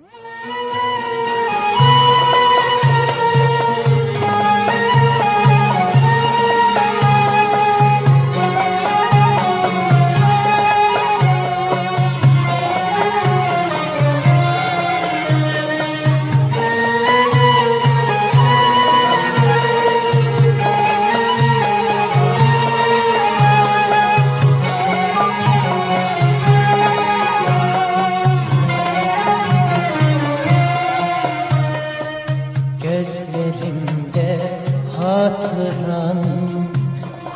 Yeah.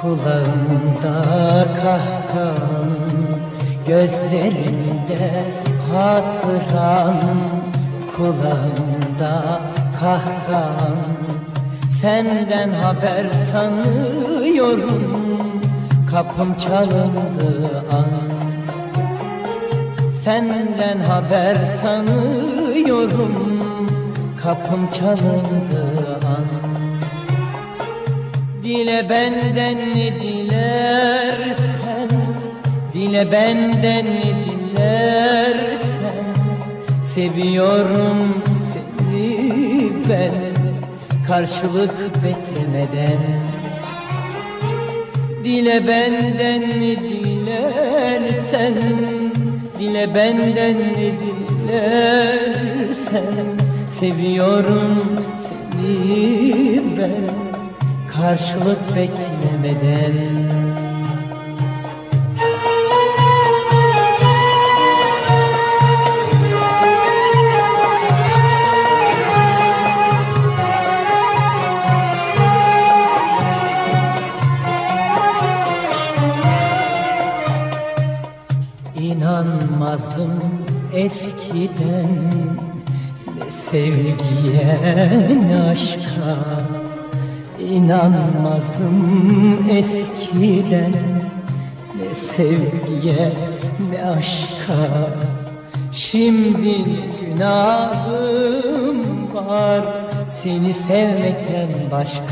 Kulağımda kahkahan Gözlerimde hatıran Kulağımda kahkahan. Senden haber sanıyorum Kapım çalındı an. Senden haber sanıyorum Kapım çalındı an Dile benden ne dilersen Dile benden ne dilersen Seviyorum seni ben Karşılık beklemeden. Dile benden ne dilersen Dile benden ne dilersen Seviyorum seni ben Karşılık beklemeden. İnanmazdım eskiden ne sevgiye ne aşka İnanmazdım eskiden. Ne sevgiye ne aşka. Şimdi günahım var. Seni sevmekten başka.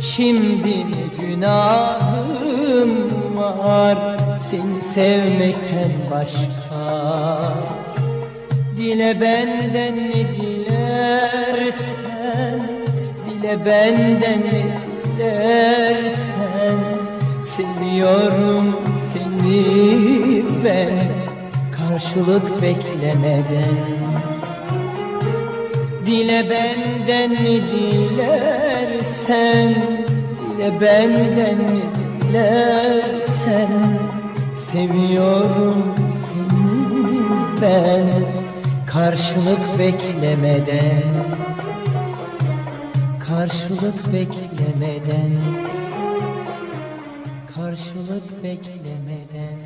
Şimdi günahım var. Seni sevmekten başka. Dile benden ne dilersen Dile benden ne dilersen Seviyorum seni ben Karşılık beklemeden. Dile benden ne dilersen Dile benden ne dilersen Seviyorum seni ben Karşılık beklemeden Karşılık beklemeden Karşılık beklemeden